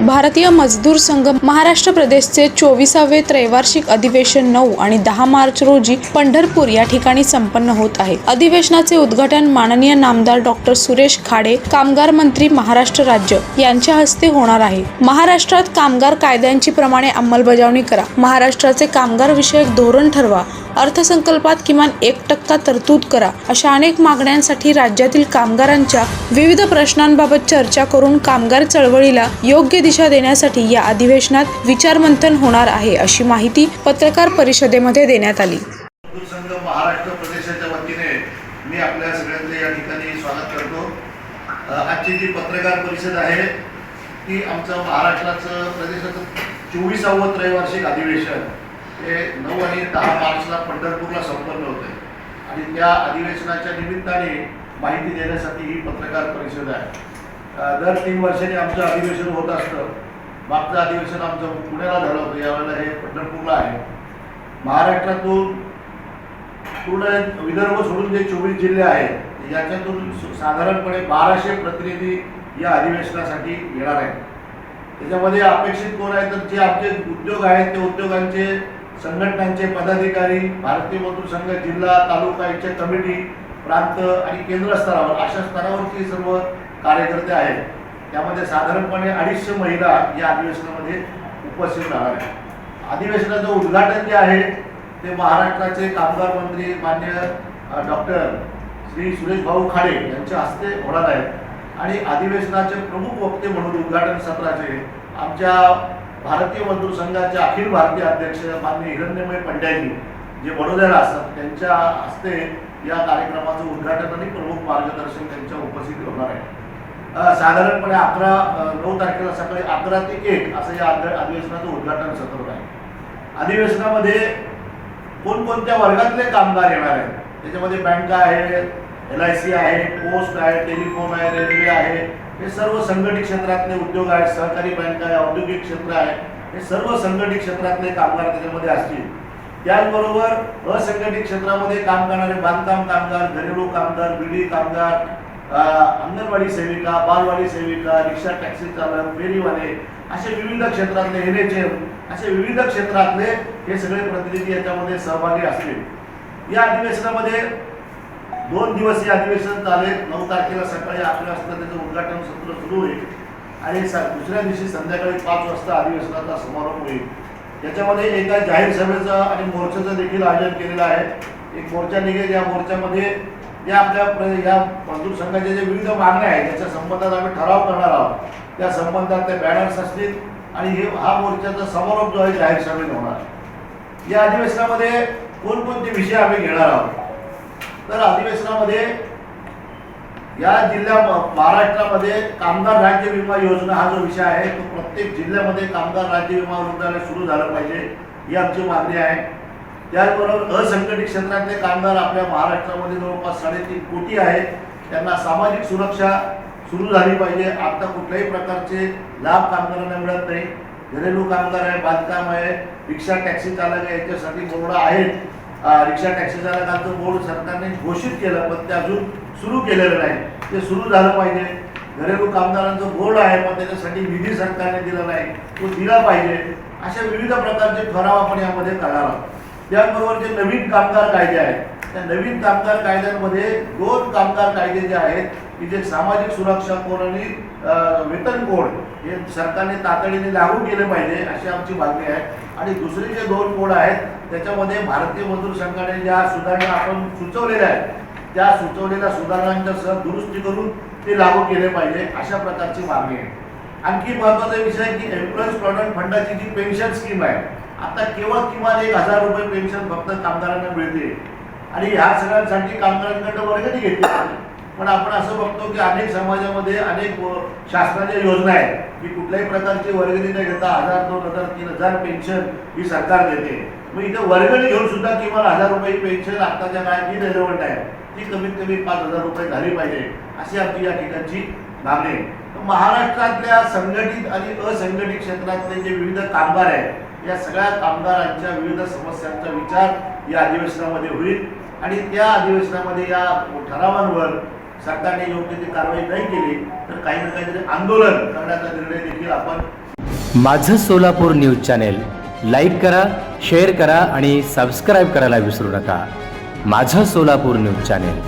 भारतीय मजदूर संघ महाराष्ट्र प्रदेशचे चोवीसावे त्रैवार्षिक अधिवेशन नऊ आणि दहा मार्च रोजी पंढरपूर या ठिकाणी संपन्न होत आहे. अधिवेशनाचे उद्घाटन माननीय नामदार डॉक्टर सुरेश खाडे कामगार मंत्री महाराष्ट्र राज्य यांच्या हस्ते होणार आहे. महाराष्ट्रात कामगार कायद्यांची प्रमाणे अंमलबजावणी करा. महाराष्ट्राचे कामगार विषयक धोरण ठरवा. अर्थसंकल्पात किमान एक टक्का तरतूद करा. अशा अनेक मागण्यांसाठी राज्यातील कामगारांच्या विविध प्रश्नांबाबत चर्चा करून कामगार चळवळीला योग्य दिशा देण्यासाठी या अधिवेशनात विचारमंथन होणार आहे अशी माहिती पत्रकार परिषदेमध्ये देण्यात आली. संघ महाराष्ट्र प्रदेशाच्या वतीने मी आपल्या सगळ्यांचे या ठिकाणी स्वागत करतो. आजची जी पत्रकार परिषद आहे ती आमचं महाराष्ट्राचं प्रदेशाचं चोवीसावं त्रैवार्षिक अधिवेशन हे नऊ आणि दहा मार्चला पंढरपूरला संपन्न होते आणि त्या अधिवेशनाच्या निमित्ताने माहिती देण्यासाठी ही पत्रकार परिषद आहे. दर तीन वर्षांनी आमचं अधिवेशन होत असतं. मागचं अधिवेशन आमचं पुण्याला झालं होतं यावेळेला हे पंढरपूरला आहे. महाराष्ट्रातून पूर्ण विदर्भ सोडून जे चोवीस जिल्हे आहेत याच्यातून साधारणपणे बाराशे प्रतिनिधी या अधिवेशनासाठी येणार आहेत. त्याच्यामध्ये अपेक्षित कोण आहे तर जे आमचे उद्योग आहेत ते उद्योगांचे संघटनांचे पदाधिकारी भारतीय मजदूर संघ जिल्हा तालुका यांच्या कमिटी प्रांत आणि केंद्र स्तरावर अशा स्तरावरची सर्व कार्यकर्ते आहेत. त्यामध्ये साधारणपणे अडीचशे महिला या अधिवेशनामध्ये उपस्थित राहणार आहेत. अधिवेशनाचं उद्घाटन जे आहे ते महाराष्ट्राचे कामगार मंत्री मान्य डॉक्टर श्री सुरेश भाऊ खाडे यांच्या हस्ते होणार आहे. आणि अधिवेशनाचे प्रमुख वक्ते म्हणून उद्घाटन सत्राचे आमच्या भारतीय मजदूर संघाचे अखिल भारतीय अध्यक्ष मान्य हिरण्यमय पंड्याजी जे बडोद्याला असतात त्यांच्या हस्ते या कार्यक्रमाचं उद्घाटन आणि प्रमुख मार्गदर्शन त्यांच्या उपस्थित होणार आहे. साधारणपणे अकरा नऊ तारखेला सकाळी अकरा ते एक असं या अधिवेशनाचं उद्घाटन सत्र आहे. अधिवेशनामध्ये कोणकोणत्या वर्गातले कामगार येणार आहेत? त्याच्यामध्ये बँका आहे एल आय सी आहे पोस्ट आहे टेलिफोन आहे रेल्वे आहे हे सर्व संघटित क्षेत्रातले उद्योग आहेत सहकारी बँक आहे औद्योगिक क्षेत्र आहे हे सर्व संघटित क्षेत्रातले कामगार त्याच्यामध्ये असतील. त्याचबरोबर असंघटित क्षेत्रामध्ये काम करणारे बांधकाम कामगार घरेलू कामगार बिडी कामगार अंगणवाडी सेविका बालवाडी सेविका रिक्षा टॅक्सी चालक फेरीवाले असे विविध क्षेत्रातले एन एच एम असे विविध क्षेत्रातले हे सगळे प्रतिनिधी याच्यामध्ये सहभागी असतील. या अधिवेशनामध्ये दोन दिवस हे अधिवेशन चालेल. नऊ तारखेला सकाळी अकरा वाजता त्याचं उद्घाटन सत्र सुरू होईल. आणि स- दुसऱ्या दिवशी संध्याकाळी पाच वाजता अधिवेशनाचा समारोप होईल. याच्यामध्ये एका जाहीर सभेचं आणि मोर्चाचं देखील आयोजन केलेलं आहे. एक मोर्चा निघेल. या मोर्चामध्ये या आपल्या या मजदूर संघाच्या जे विविध मागण्या आहेत त्याच्या संबंधात आम्ही ठराव करणार आहोत त्या संबंधात ते बॅनर्स असतील आणि हे हा मोर्चाचा समारोप जो आहे जाहीर सभेत होणार. या अधिवेशनामध्ये कोणकोणते विषय आम्ही घेणार आहोत? तर अधिवेशनामध्ये या जिल्ह्या महाराष्ट्रामध्ये कामगार राज्य विमा योजना हा जो विषय आहे तो प्रत्येक जिल्ह्यामध्ये कामगार राज्य विमा रुग्णालय सुरू झालं पाहिजे ही आमची मागणी आहे. त्याचबरोबर असंघटित क्षेत्रातले कामगार आपल्या महाराष्ट्रामध्ये जवळपास साडेतीन कोटी आहेत. त्यांना सामाजिक सुरक्षा सुरू झाली पाहिजे. आता कुठल्याही प्रकारचे लाभ कामगारांना मिळत नाही. घरेलू कामगार आहे बांधकाम आहे रिक्षा टॅक्सी चालक आहे याच्यासाठी बोर्ड आहेत. रिक्षा टॅक्सी चालकांचं बोर्ड सरकारने घोषित केलं पण ते अजून सुरू केलेलं नाही. ते सुरू झालं पाहिजे. घरेलू कामगारांचं बोर्ड आहे पण त्याच्यासाठी निधी सरकारने दिला नाही. तो दिला पाहिजे. अशा विविध प्रकारचे ठराव आपण यामध्ये करणार आहोत. त्याचबरोबर जे नवीन कामगार कायदे आहेत त्या नवीन कामगार कायद्यांमध्ये दोन कामगार कायदे जे आहेत की जे सामाजिक सुरक्षा कोड आणि वेतन कोड हे सरकारने तातडीने लागू केले पाहिजे अशी आमची मागणी आहे. आणि दुसरे जे दोन कोड आहेत त्याच्यामध्ये भारतीय मजदूर संघाने ज्या सुधारणा आपण सुचवलेल्या आहेत त्या सुचवलेल्या सुधारणांच्या सह दुरुस्ती करून ते लागू केले पाहिजे अशा प्रकारची मागणी आहे. आणखी महत्त्वाचा विषय की एम्प्लॉईज प्रॉव्हिडंट फंडाची जी पेन्शन स्कीम आहे आता केवळ किमान एक हजार रुपये पेन्शन फक्त कामगारांना मिळते. आणि ह्या सगळ्यांसाठी कामगारांकडे वर्गणी घेतली पण आपण असं बघतो की अनेक समाजामध्ये अनेक शासनाच्या योजना आहेत. की कुठल्याही प्रकारची वर्गणी न घेता हजार दोन हजार तीन हजार पेन्शन ही सरकार देते. मग इथं वर्गणी घेऊन सुद्धा किमान हजार रुपये पेन्शन आताच्या काळात जी रेलेवंट आहे. ती कमीत कमी पाच हजार रुपये झाली पाहिजे. अशी आमची या ठिकाणची मागणी आहे. महाराष्ट्रातल्या संघटित आणि असंघटित क्षेत्रातले जे विविध कामगार आहेत या सगळ्या कामगारांच्या विविध समस्यांचा विचार या अधिवेशनामध्ये होईल. आणि त्या अधिवेशनामध्ये या ठरावांवर सरकारने योग्य ती कारवाई नाही केली तर काही ना काहीतरी आंदोलन करण्याचा निर्णय देखील आपण माझं सोलापूर न्यूज चॅनेल लाईक करा शेअर करा आणि सबस्क्राईब करायला विसरू नका. माझं सोलापूर न्यूज चॅनेल.